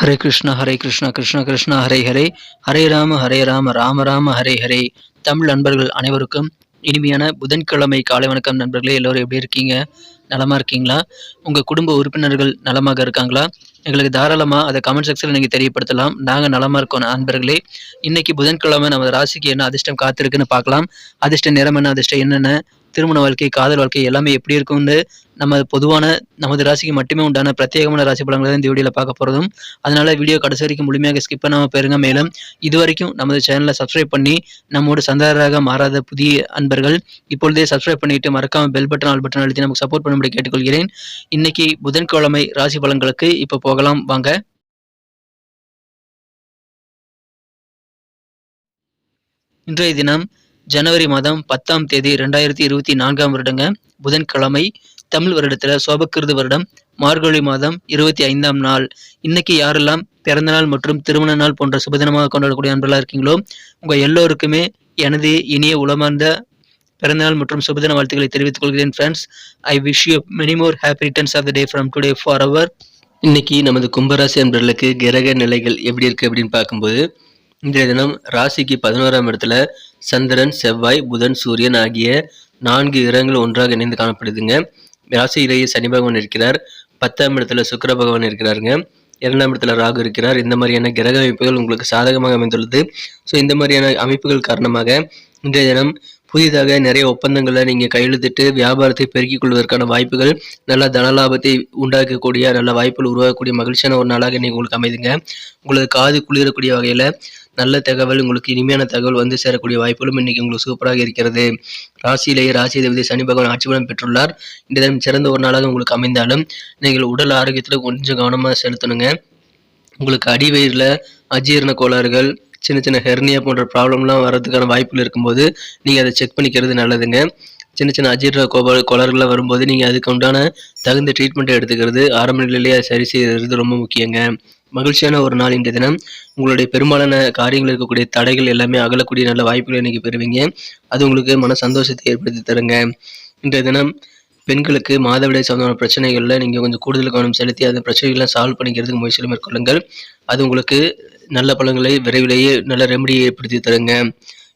ஹரே கிருஷ்ணா ஹரே கிருஷ்ணா கிருஷ்ண கிருஷ்ணா ஹரே ஹரே. ஹரே ராம ஹரே ராம ராம ராம ஹரே ஹரே. தமிழ் நண்பர்கள் அனைவருக்கும் இனிமையான புதன்கிழமை காலை வணக்கம் நண்பர்களே. எல்லோரும் எப்படி இருக்கீங்க? நலமாக இருக்கீங்களா? உங்கள் குடும்ப உறுப்பினர்கள் நலமாக இருக்காங்களா? எங்களுக்கு தாராளமாக அதை கமெண்ட் செக்ஷனில் நீங்கள் தெரியப்படுத்தலாம். நாங்கள் நலமாக இருக்கோம் நண்பர்களே. இன்றைக்கி புதன்கிழமை நம்ம ராசிக்கு என்ன அதிர்ஷ்டம் காத்திருக்குன்னு பார்க்கலாம். அதிர்ஷ்ட நிறம் என்ன அதிர்ஷ்டம் என்னென்ன திருமண வாழ்க்கை காதல் வாழ்க்கை எல்லாமே எப்படி இருக்கும்னு நம்ம பொதுவான நமது ராசிக்கு மட்டுமே உண்டான பிரத்யேகமான ராசி பலன்களை இந்த வீடியோவில் பார்க்க போகிறதும் அதனால வீடியோ கடைசி வரைக்கும் முழுமையாக ஸ்கிப் பண்ணாமல் போயிருங்க. மேலும் இது வரைக்கும் நமது சேனலை சப்ஸ்கிரைப் பண்ணி நம்மோட சந்தாரராக மாறாத புதிய அன்பர்கள் இப்பொழுதே சப்ஸ்கிரைப் பண்ணிட்டு மறக்காமல் பெல் பட்டன் ஆல் பட்டன் அழுத்தி நமக்கு சப்போர்ட் பண்ணும்படி கேட்டுக்கொள்கிறேன். இன்னைக்கு புதன்கிழமை ராசி பலன்களுக்கு இப்போ போகலாம். வாங்க. இன்றைய தினம் ஜனவரி மாதம் பத்தாம் தேதி ரெண்டாயிரத்தி இருபத்தி நான்காம் வருடங்க. புதன்கிழமை தமிழ் வருடத்தில் சோபக்கிருது வருடம். மார்கழி மாதம் இருபத்தி ஐந்தாம் நாள். இன்னைக்கு யாரெல்லாம் பிறந்தநாள் மற்றும் திருமண நாள் போன்ற சுபதினமாக கொண்டாடக்கூடிய அன்பெல்லாம் இருக்கீங்களோ உங்கள் எல்லோருக்குமே எனது இனிய உளமார்ந்த பிறந்தநாள் மற்றும் சுபதின வாழ்த்துக்களை தெரிவித்துக் கொள்கிறேன் friends I wish you many more happy returns of the day from today for our இன்னைக்கு நமது கும்பராசி அன்பர்களுக்கு கிரக நிலைகள் எப்படி இருக்குது அப்படின்னு பார்க்கும்போது இன்றைய தினம் ராசிக்கு பதினோராம் இடத்துல சந்திரன் செவ்வாய் புதன் சூரியன் ஆகிய நான்கு கிரகங்கள் ஒன்றாக இணைந்து காணப்படுதுங்க. ராசியிலேயே சனி பகவான் இருக்கிறார். பத்தாம் இடத்துல சுக்கர பகவான் இருக்கிறாருங்க. இரண்டாம் இடத்துல ராகு இருக்கிறார். இந்த மாதிரியான கிரக அமைப்புகள் உங்களுக்கு சாதகமாக அமைந்துள்ளது. ஸோ இந்த மாதிரியான அமைப்புகள் காரணமாக இன்றைய தினம் புதிதாக நிறைய ஒப்பந்தங்களை நீங்கள் கையெழுத்திட்டு வியாபாரத்தை பெருக்கிக் கொள்வதற்கான வாய்ப்புகள் நல்ல தனலாபத்தை உண்டாக்கக்கூடிய நல்ல வாய்ப்புகள் உருவாக்கக்கூடிய மகிழ்ச்சியான ஒரு நாளாக நீங்கள் உங்களுக்கு அமைதுங்க. உங்களது காது குளிரக்கூடிய வகையில் நல்ல தகவல் உங்களுக்கு இனிமையான தகவல் வந்து சேரக்கூடிய வாய்ப்புகளும் இன்றைக்கி உங்களுக்கு சூப்பராக இருக்கிறது. ராசியிலேயே ராசி தேவதை சனி பகவான் ஆட்சி பலம் பெற்றுள்ளார். இந்த தினம் சிறந்த ஒரு நாளாக உங்களுக்கு அமைந்தாலும் நீங்கள் உடல் ஆரோக்கியத்தில் கொஞ்சம் கவனமாக செலுத்தணுங்க. உங்களுக்கு அடிவயிறில் அஜீரண கோளாறுகள் சின்ன சின்ன ஹெர்னியா போன்ற ப்ராப்ளம்லாம் வர்றதுக்கான வாய்ப்புகள் இருக்கும்போது நீங்கள் அதை செக் பண்ணிக்கிறது நல்லதுங்க. சின்ன சின்ன அஜீர்ண கோப கோளாறுகள்லாம் வரும்போது நீங்கள் அதுக்கு உண்டான தகுந்த ட்ரீட்மெண்ட்டை எடுத்துக்கிறது ஆரம்ப நிலையிலேயே சரி செய்கிறது ரொம்ப முக்கியங்க. மகிழ்ச்சியான ஒரு நாள் இன்றைய தினம். உங்களுடைய பெரும்பாலான காரியங்கள் இருக்கக்கூடிய தடைகள் எல்லாமே அகலக்கூடிய நல்ல வாய்ப்புகளை இன்னைக்கு பெறுவீங்க. அது உங்களுக்கு மன சந்தோஷத்தை ஏற்படுத்தி தருங்க. இன்றைய தினம் பெண்களுக்கு மாதவிடாய் சம்பந்தமான பிரச்சனைகளில் நீங்கள் கொஞ்சம் கூடுதல் கவனம் செலுத்தி அந்த பிரச்சனைகளை சால்வ் பண்ணிக்கிறதுக்கு முயற்சியில் மேற்கொள்ளுங்கள். அது உங்களுக்கு நல்ல பழங்களை விரைவிலேயே நல்ல ரெமடியை ஏற்படுத்தி தருங்க.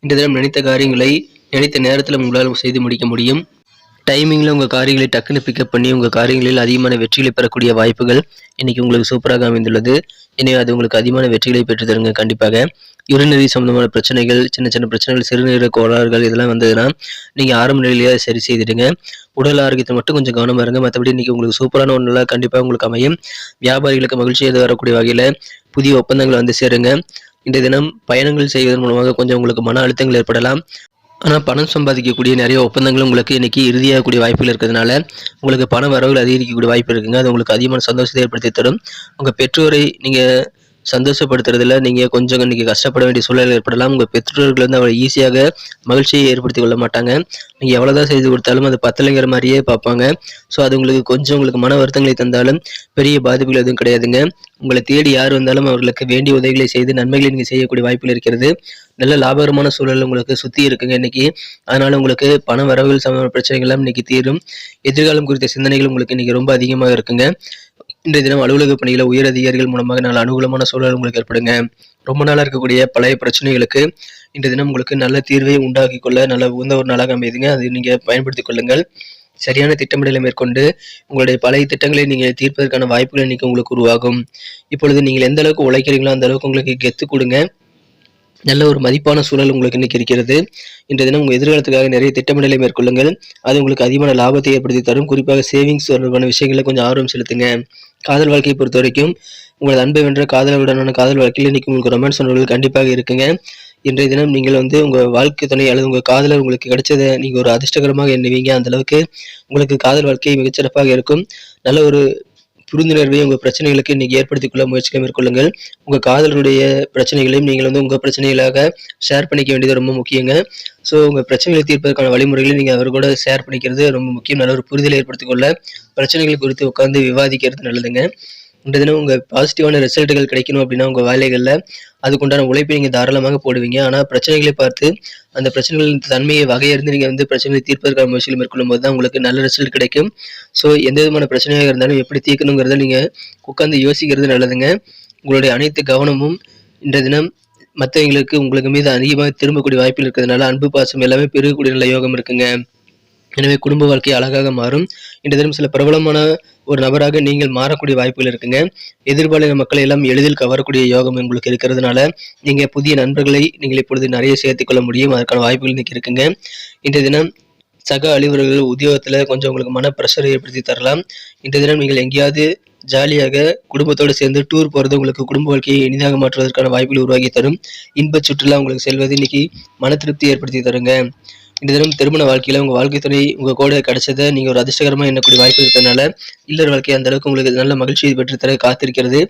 இந்த தினம் நினைத்த காரியங்களை நினைத்த நேரத்தில் உங்களால் செய்து முடிக்க முடியும். டைமிங்கில் உங்கள் காரியங்களை டக்குன்னு பிக்கப் பண்ணி உங்கள் காரியங்களில் அதிகமான வெற்றிகளை பெறக்கூடிய வாய்ப்புகள் இன்னைக்கு உங்களுக்கு சூப்பராக அமைந்துள்ளது. எனவே அது உங்களுக்கு அதிகமான வெற்றிகளை பெற்று தருங்க கண்டிப்பாக. யுரினரி சம்பந்தமான பிரச்சனைகள் சின்ன சின்ன பிரச்சனைகள் சிறுநீரக கோளாறுகள் இதெல்லாம் வந்ததுன்னா நீங்கள் ஆரம்ப நிலையிலேயே சரி செய்திடுங்க. உடல் ஆரோக்கியத்தை மட்டும் கொஞ்சம் கவனமாக இருங்க. மற்றபடி இன்றைக்கி உங்களுக்கு சூப்பரான ஒன்றுல கண்டிப்பாக உங்களுக்கு அமையும். வியாபாரிகளுக்கு மகிழ்ச்சி எது வரக்கூடிய வகையில் புதிய ஒப்பந்தங்கள் வந்து சேருங்க. இன்றைய தினம் பயணங்கள் செய்வதன் மூலமாக கொஞ்சம் உங்களுக்கு மன அழுத்தங்கள் ஏற்படலாம். ஆனால் பணம் சம்பாதிக்கக்கூடிய நிறைய ஒப்பந்தங்கள் உங்களுக்கு இன்னைக்கு இறுதியாகக்கூடிய வாய்ப்புகள் இருக்கிறதுனால உங்களுக்கு பண வரவுகள் அதிகரிக்கக்கூடிய வாய்ப்பு இருக்குங்க. அது உங்களுக்கு அதிகமான சந்தோஷத்தை ஏற்படுத்தி தரும். உங்கள் பெற்றோரை நீங்கள் சந்தோஷப்படுத்துறதுல நீங்கள் கொஞ்சம் இன்னைக்கு கஷ்டப்பட வேண்டிய சூழல் ஏற்படலாம். உங்கள் பெற்றோர்கள் வந்து அவ்வளோ ஈஸியாக மகிழ்ச்சியை ஏற்படுத்தி கொள்ள மாட்டாங்க. நீங்கள் எவ்வளோதான் செய்து கொடுத்தாலும் அது பத்தலைங்கிற மாதிரியே பார்ப்பாங்க. ஸோ அது உங்களுக்கு கொஞ்சம் உங்களுக்கு மன வருத்தங்களை தந்தாலும் பெரிய பாதிப்புகள் எதுவும் கிடையாதுங்க. உங்களை தேடி யார் வந்தாலும் அவர்களுக்கு வேண்டிய உதவிகளை செய்து நன்மைகளை நீங்கள் செய்யக்கூடிய வாய்ப்புகள் இருக்கிறது. நல்ல லாபகரமான சூழல் உங்களுக்கு சுற்றி இருக்குங்க இன்னைக்கு. அதனால உங்களுக்கு பண வரவுகள் சம்பந்தமான பிரச்சனைகள்லாம் இன்னைக்கு தீரும். எதிர்காலம் குறித்த சிந்தனைகள் உங்களுக்கு இன்னைக்கு ரொம்ப அதிகமாக இருக்குங்க. இன்றைய தினம் அலுவலக பணியில உயர் அதிகாரிகள் மூலமாக நல்ல அனுகூலமான சூழல் உங்களுக்கு ஏற்படுங்க. ரொம்ப நாளாக இருக்கக்கூடிய பழைய பிரச்சனைகளுக்கு இன்றைய தினம் உங்களுக்கு நல்ல தீர்வை உண்டாக்கி கொள்ள நல்ல உகந்த ஒரு நாளாக அமைதுங்க. அதை நீங்கள் பயன்படுத்திக் கொள்ளுங்கள். சரியான திட்டமிடலை மேற்கொண்டு உங்களுடைய பழைய திட்டங்களை நீங்கள் தீர்ப்பதற்கான வாய்ப்புகள் இன்னைக்கு உங்களுக்கு உருவாகும். இப்பொழுது நீங்கள் எந்த அளவுக்கு உழைக்கிறீங்களோ அந்த அளவுக்கு உங்களுக்கு கெத்து கொடுங்க. நல்ல ஒரு மதிப்பான சூழல் உங்களுக்கு இன்னைக்கு இருக்கிறது. இன்றைய தினம் உங்கள் எதிர்காலத்துக்காக நிறைய திட்டமிடலை மேற்கொள்ளுங்கள். அது உங்களுக்கு அதிகமான லாபத்தை ஏற்படுத்தி தரும். குறிப்பாக சேவிங்ஸ் தொடர்பான விஷயங்களில் கொஞ்சம் ஆர்வம் செலுத்துங்க. காதல் வாழ்க்கையை பொறுத்த வரைக்கும் உங்களது அன்பை வென்ற காதலருடனான காதல் வாழ்க்கையில் இன்றைக்கி உங்களுக்கு ரொமான்ஸ் உணர்வுகள் கண்டிப்பாக இருக்குங்க. இன்றைய தினம் நீங்கள் வந்து உங்கள் வாழ்க்கை துணை அல்லது உங்கள் காதலர் உங்களுக்கு கிடைச்சதை நீங்கள் ஒரு அதிர்ஷ்டகரமாக எண்ணுவீங்க. அந்த அளவுக்கு உங்களுக்கு காதல் வாழ்க்கை மிகச்சிறப்பாக இருக்கும். நல்ல ஒரு புரிந்துணர்வை உங்கள் பிரச்சனைகளுக்கு இன்றைக்கி ஏற்படுத்திக் கொள்ள முயற்சிக்க மேற்கொள்ளுங்கள். உங்கள் காதலருடைய பிரச்சனைகளையும் நீங்கள் வந்து உங்கள் பிரச்சனைகளாக ஷேர் பண்ணிக்க வேண்டியது ரொம்ப முக்கியங்க. ஸோ உங்கள் பிரச்சனைகளை தீர்ப்பதற்கான வழிமுறைகளை நீங்கள் அவர் கூட ஷேர் பண்ணிக்கிறது ரொம்ப முக்கியம். நல்ல ஒரு புரிதலை ஏற்படுத்திக் கொள்ள பிரச்சனைகள் குறித்து உட்காந்து விவாதிக்கிறது நல்லதுங்க. இந்த தினம் உங்கள் பாசிட்டிவான ரிசல்ட்டுகள் கிடைக்கணும் அப்படின்னா உங்கள் வேலைகளில் அதுக்குண்டான உழைப்பை நீங்கள் தாராளமாக போடுவீங்க. ஆனால் பிரச்சனைகளை பார்த்து அந்த பிரச்சனைகளின் தன்மையை வகையிருந்து நீங்கள் வந்து பிரச்சனைகளை தீர்ப்பதற்கான முயற்சிகள் மேற்கொள்ளும் போது தான் உங்களுக்கு நல்ல ரிசல்ட் கிடைக்கும். ஸோ எந்த விதமான பிரச்சனையாக இருந்தாலும் எப்படி தீர்க்கணுங்கிறத நீங்கள் உட்காந்து யோசிக்கிறது நல்லதுங்க. உங்களுடைய அனைத்து கவனமும் இன்றைய தினம் மற்றவங்களுக்கு உங்களுக்கு மீது அதிகமாக திரும்பக்கூடிய வாய்ப்பில் இருக்கிறதுனால அன்பு பாசம் எல்லாமே பெருகக்கூடிய நல்ல யோகம் இருக்குங்க. எனவே குடும்ப வாழ்க்கை அழகாக மாறும். இன்றைய தினம் சில பிரபலமான ஒரு நபராக நீங்கள் மாறக்கூடிய வாய்ப்புகள் இருக்குங்க. எதிர்பாலின மக்களை எல்லாம் எளிதில் கவரக்கூடிய யோகம் உங்களுக்கு இருக்கிறதுனால நீங்க புதிய நண்பர்களை நீங்கள் இப்பொழுது நிறைய சேர்த்துக் கொள்ள முடியும். அதற்கான வாய்ப்புகள் இன்னைக்கு இருக்குங்க. இன்றைய தினம் சக அலுவலர்கள் உத்தியோகத்துல கொஞ்சம் உங்களுக்கு மன பிரஷரை ஏற்படுத்தி தரலாம். இன்றைய தினம் நீங்கள் எங்கேயாவது ஜாலியாக குடும்பத்தோடு சேர்ந்து டூர் போகிறது உங்களுக்கு குடும்ப வாழ்க்கையை இனிதாக மாற்றுவதற்கான வாய்ப்புகள் உருவாக்கி தரும். இன்ப சுற்றுலா உங்களுக்கு செல்வது இன்னைக்கு மன திருப்தி ஏற்படுத்தி தருங்க. இந்த தினம் திருமண வாழ்க்கையில் உங்கள் வாழ்க்கை துணை உங்கள் கூட கிடைச்சதை நீங்கள் ஒரு அதிர்ஷ்டகரமாக எண்ணக்கூடிய வாய்ப்பு இருக்கிறதுனால இல்லற வாழ்க்கை அந்த அளவுக்கு உங்களுக்கு நல்ல மகிழ்ச்சியை பெற்றுத்தர காத்திருக்கிறது.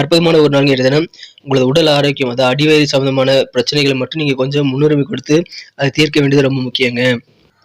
அற்புதமான ஒரு நாள் இன்றைய தினம். உங்களது உடல் ஆரோக்கியம் அதாவது அடிவயிறு சம்பந்தமான பிரச்சனைகளை மட்டும் நீங்கள் கொஞ்சம் முன்னுரிமை கொடுத்து அதை தீர்க்க வேண்டியது ரொம்ப முக்கியங்க.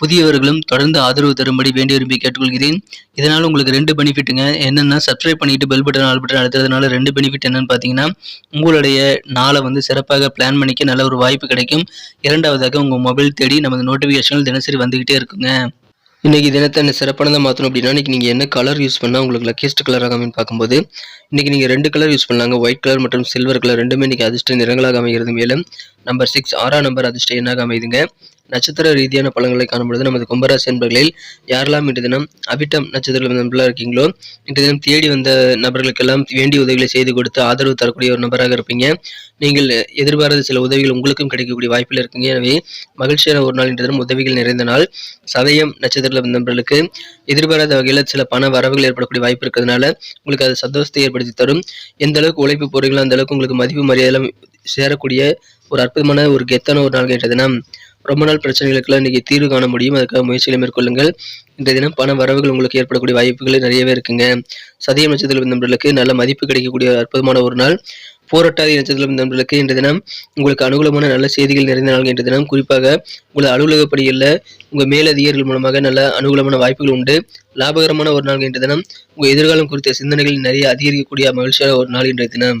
புதியவர்களும் தொடர்ந்து ஆதரவு தரும்படி வேண்டி விரும்பி கேட்டுக்கொள்கிறேன். இதனால் உங்களுக்கு ரெண்டு பெனிஃபிட்டுங்க. என்னென்னா சப்ஸ்கிரைப் பண்ணிட்டு பெல் பட்டன் ஆல் பட்டன் அழுத்துறதுனால ரெண்டு பெனிஃபிட் என்னன்னு பார்த்தீங்கன்னா உங்களுடைய நாளை வந்து சிறப்பாக பிளான் பண்ணிக்க நல்ல ஒரு வாய்ப்பு கிடைக்கும். இரண்டாவதாக உங்கள் மொபைல் தேடி நமது நோட்டிஃபிகேஷன்கள் தினசரி வந்துக்கிட்டே இருக்குங்க. இன்னைக்கு தினத்தை என்ன சிறப்பானதாக மாற்றணும் அப்படின்னா இன்றைக்கி நீங்கள் என்ன கலர் யூஸ் பண்ணால் உங்களுக்கு லக்கியஸ்ட் கலராக அமைன்னு பார்க்கும்போது இன்றைக்கி நீங்கள் ரெண்டு கலர் யூஸ் பண்ணலாங்க. ஒயிட் கலர் மற்றும் சில்வர் கலர் ரெண்டுமே இன்றைக்கி அதிர்ஷ்ட நிறங்களாக அமைகிறது. மேலும் நம்பர் சிக்ஸ் ஆறாம் நம்பர் அதிர்ஷ்ட எண்ணாக அமைதுங்க நட்சத்திர ரீதியான பலன்களை காணும்பொழுது நமது கும்பராசி என்பர்களில் யாரெல்லாம் இன்று தினம் அபிட்டம் நட்சத்திர நண்பர்களாக இருக்கீங்களோ இன்று தினம் தேடி வந்த நபர்களுக்கெல்லாம் வேண்டிய உதவிகளை செய்து கொடுத்து ஆதரவு தரக்கூடிய ஒரு நபராக இருப்பீங்க. நீங்கள் எதிர்பாராத சில உதவிகள் உங்களுக்கும் கிடைக்கக்கூடிய வாய்ப்பில் இருக்கீங்க. எனவே மகிழ்ச்சியான ஒரு நாள் இன்று தினம் உதவிகள் நிறைந்த நாள். சதயம் நட்சத்திர நண்பர்களுக்கு எதிர்பாராத வகையில் சில பண வரவுகள் ஏற்படக்கூடிய வாய்ப்பு இருக்கிறதுனால உங்களுக்கு அது சந்தோஷத்தை ஏற்படுத்தி தரும். எந்த அளவுக்கு உழைப்பு போறீங்களோ அந்த அளவுக்கு உங்களுக்கு மதிப்பு மரியாதை சேரக்கூடிய ஒரு அற்புதமான ஒரு கெத்தான ஒரு நாள் கேட்ட தினம். ரொம்ப நாள் பிரச்சனைகளுக்கெல்லாம் இன்றைக்கி தீர்வு காண முடியும். அதுக்காக முயற்சிகளை மேற்கொள்ளுங்கள். இந்த தினம் பண வரவுகள் உங்களுக்கு ஏற்படக்கூடிய வாய்ப்புகள் நிறையவே இருக்குங்க. சதயம் நட்சத்திரம் நண்பர்களுக்கு நல்ல மதிப்பு கிடைக்கக்கூடிய அற்புதமான ஒரு நாள். போராட்டாதி நட்சத்திரம் நண்பர்களுக்கு இன்றைய தினம் உங்களுக்கு அனுகூலமான நல்ல செய்திகள் நிறைந்த நாள் இன்றைய தினம். குறிப்பாக உங்கள் அலுவலக பணிகளில் உங்கள் மேலதிகாரிகள் மூலமாக நல்ல அனுகூலமான வாய்ப்புகள் உண்டு. லாபகரமான ஒரு நாள் இன்றைய தினம். உங்கள் எதிர்காலம் குறித்த சிந்தனைகள் நிறைய அதிகரிக்கக்கூடிய மகிழ்ச்சியான ஒரு நாள் இன்றைய தினம்.